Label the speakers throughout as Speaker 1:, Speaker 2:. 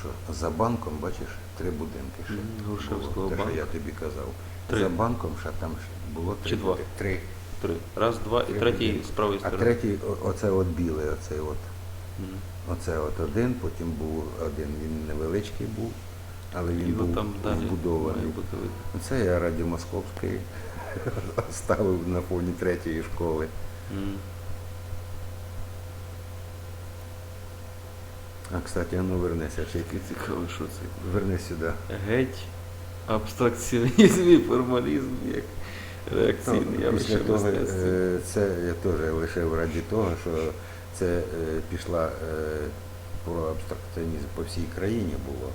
Speaker 1: що за банком, бачиш, три будинки ще.
Speaker 2: Грушевського
Speaker 1: те,
Speaker 2: банку.
Speaker 1: що я тобі казав.
Speaker 2: Три.
Speaker 1: За банком ще там ж було три.
Speaker 2: Чи два?
Speaker 1: будинки. Три.
Speaker 2: Три. Раз, два і
Speaker 1: Три
Speaker 2: третій
Speaker 1: будинки.
Speaker 2: з правої
Speaker 1: А
Speaker 2: сторони.
Speaker 1: третій, о- оце от білий, оцей от.
Speaker 2: Мгм.
Speaker 1: Оце от один, потім був один, він невеличкий був, але він
Speaker 2: Його
Speaker 1: був
Speaker 2: там далі
Speaker 1: вбудований.
Speaker 2: має бути видно.
Speaker 1: Це я радіомосковський ставив на фоні третьої школи.
Speaker 2: Мгм.
Speaker 1: А, кстати, а ну вернися, ще
Speaker 2: Таке цікаво, що це.
Speaker 1: верни сюди.
Speaker 2: Геть абстракціонізм і формалізм як реакційне
Speaker 1: Ну, Після того, е, це я теж лишив раді того, що це е, пішла е, про абстракціонізм по всій країні було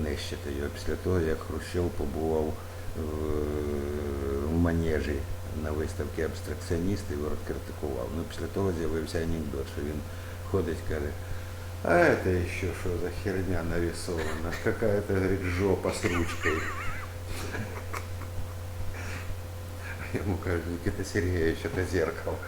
Speaker 1: нищити його після того, як Хрущов побував в- в манежі на виставці абстракціоністів і розкритикував. Ну, після того з'явився анекдот, що він ходить, каже, а это еще что за херня нарисована? Какая-то, говорит, жопа с ручкой. Ему кажуть, Никита Сергеевич, это зеркало.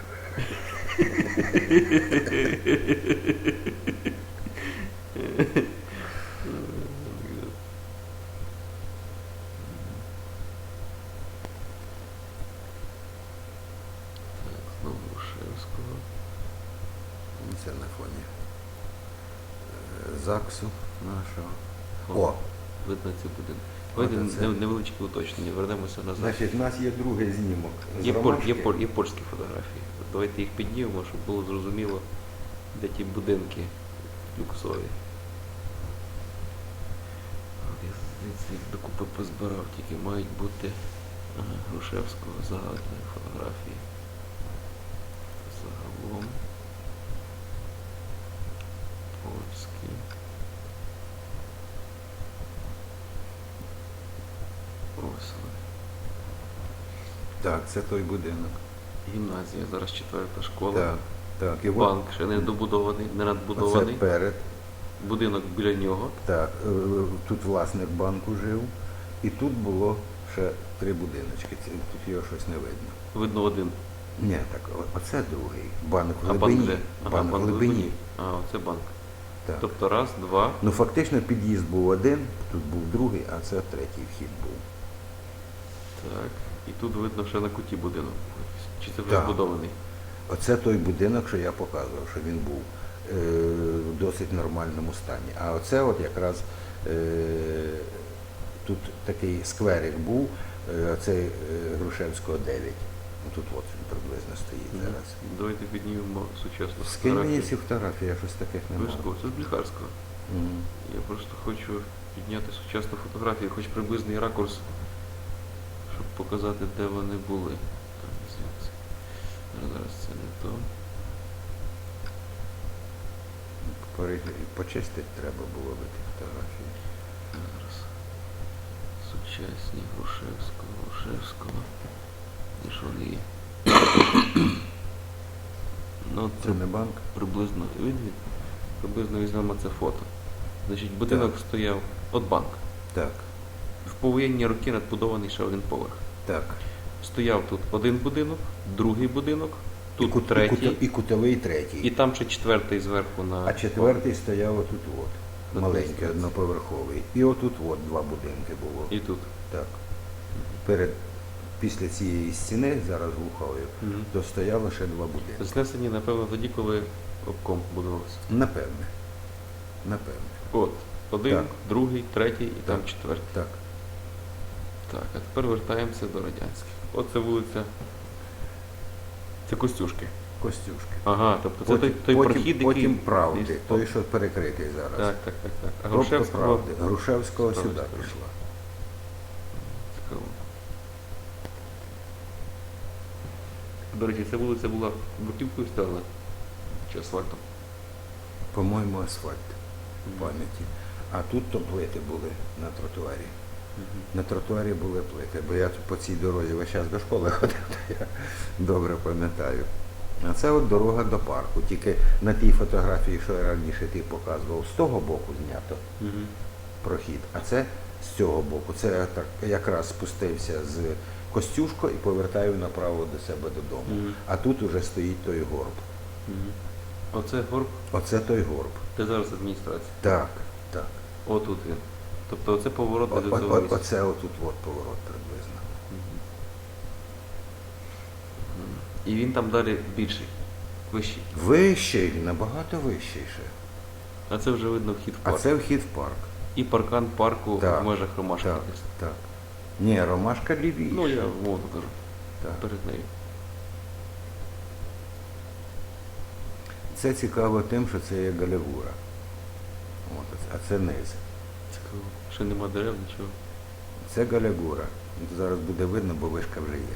Speaker 2: Грушевського.
Speaker 1: Це на фоні е, ЗАГСу нашого. О,
Speaker 2: Видно.
Speaker 1: От
Speaker 2: Давайте
Speaker 1: оце.
Speaker 2: невеличке уточнення, вернемося назад.
Speaker 1: значить, у нас є другий знімок.
Speaker 2: Є,
Speaker 1: Ромашки.
Speaker 2: є, пол, є польські фотографії. Давайте їх піднімемо, щоб було зрозуміло, де ті будинки люксові. Я звідси докупи позбирав, тільки мають бути Грушевського загальної фотографії. Загалом. Польські. Ось.
Speaker 1: Так, це той будинок.
Speaker 2: Гімназія, зараз четверта школа.
Speaker 1: Так, так. От
Speaker 2: Банк ще не добудований, не
Speaker 1: Оце
Speaker 2: надбудований.
Speaker 1: перед.
Speaker 2: Будинок біля нього.
Speaker 1: Так, е, тут власник банку жив. І тут було ще три будиночки. Тут його щось не видно.
Speaker 2: Видно один.
Speaker 1: Ні, так, оце другий. Банк в
Speaker 2: А банк де? Ага,
Speaker 1: банк
Speaker 2: банк в
Speaker 1: глибині.
Speaker 2: глибині. А, оце банк.
Speaker 1: Так.
Speaker 2: Тобто раз, два.
Speaker 1: Ну фактично під'їзд був один, тут був другий, а це третій вхід був.
Speaker 2: Так. І тут видно ще на куті будинок. Чи це вже
Speaker 1: Так.
Speaker 2: збудований?
Speaker 1: Оце той будинок, що я показував, що він був е, в досить нормальному стані. А оце от якраз е, тут такий скверик був, е, це е, Грушевського 9. Ну, Тут от він приблизно стоїть зараз.
Speaker 2: Давайте піднімемо сучасну
Speaker 1: Скинь мені ці
Speaker 2: фотографію.
Speaker 1: фотографії, я щось таких не мав.
Speaker 2: Обов'язково. Це з Бліхарського.
Speaker 1: Мгм.
Speaker 2: Я просто хочу підняти сучасну фотографію, хоч приблизний ракурс, щоб показати, де вони були. Звідси. Зараз це не то.
Speaker 1: Почистити треба було би ті фотографії.
Speaker 2: Зараз. Сучасні Грушевського, Грушевського. І що вони є? ну,
Speaker 1: Це не банк?
Speaker 2: приблизно він, приблизно візьмемо це фото. Значить, будинок стояв, от банк.
Speaker 1: Так,
Speaker 2: В повоєнні роки надбудований ще один поверх.
Speaker 1: так.
Speaker 2: Стояв тут один будинок, другий будинок, тут
Speaker 1: і,
Speaker 2: третій,
Speaker 1: і, і кутовий третій.
Speaker 2: і там ще четвертий зверху на.
Speaker 1: А четвертий стояв отут от, маленький, одноповерховий. І отут от два будинки було.
Speaker 2: І тут.
Speaker 1: Так. Перед, після цієї стіни, зараз глухою,
Speaker 2: Мгм.
Speaker 1: то стояло ще два будинки.
Speaker 2: Знесені, напевно, тоді, коли обком будувався.
Speaker 1: Напевне. Напевне.
Speaker 2: От, один,
Speaker 1: Так.
Speaker 2: другий, третій і там
Speaker 1: Так.
Speaker 2: четвертий.
Speaker 1: Так.
Speaker 2: Так, а тепер вертаємося до радянських. Оце вулиця. Це Костюшки.
Speaker 1: Костюшки.
Speaker 2: Ага, тобто це той, той
Speaker 1: потім,
Speaker 2: прохід, який.
Speaker 1: потім правди,
Speaker 2: десь-
Speaker 1: той, що перекритий зараз.
Speaker 2: Так, так, так, так. А
Speaker 1: Тобто
Speaker 2: Грушевського.
Speaker 1: правди. Грушевського сюди пішла.
Speaker 2: Цікаво. До речі, ця вулиця була бруківкою стала чи асфальтом.
Speaker 1: По-моєму, асфальт в пам'яті. А тут то плити були на тротуарі. На тротуарі були плити, бо я по цій дорозі весь час до школи ходив, то я добре пам'ятаю. А це от дорога до парку. Тільки на тій фотографії, що я раніше ти показував, з того боку знято
Speaker 2: Мгм.
Speaker 1: прохід, а це з цього боку. Це я так якраз спустився з Костюшко і повертаю направо до себе додому.
Speaker 2: Мгм.
Speaker 1: А тут уже стоїть той горб.
Speaker 2: Мгм. Оце горб,
Speaker 1: Оце той горб.
Speaker 2: де зараз адміністрація.
Speaker 1: Так, так.
Speaker 2: Отут він. Тобто оце поворот
Speaker 1: От,
Speaker 2: до
Speaker 1: от,
Speaker 2: цього місця.
Speaker 1: оце отут от поворот приблизно.
Speaker 2: Мгм. Мгм. І він там далі більший, вищий.
Speaker 1: Вищий, набагато вищий ще.
Speaker 2: А це вже видно вхід в
Speaker 1: А
Speaker 2: парк.
Speaker 1: це вхід в парк.
Speaker 2: І паркан парку
Speaker 1: Так,
Speaker 2: в межах Ромашки.
Speaker 1: Так, так. Ні, ромашка лівіша.
Speaker 2: Ну, я воду кажу,
Speaker 1: так.
Speaker 2: перед нею.
Speaker 1: Це цікаво тим, що це є галявура. От, а це низ.
Speaker 2: Цікаво. Ще нема дерев, нічого.
Speaker 1: Це галягура. Зараз буде видно, бо вишка вже є.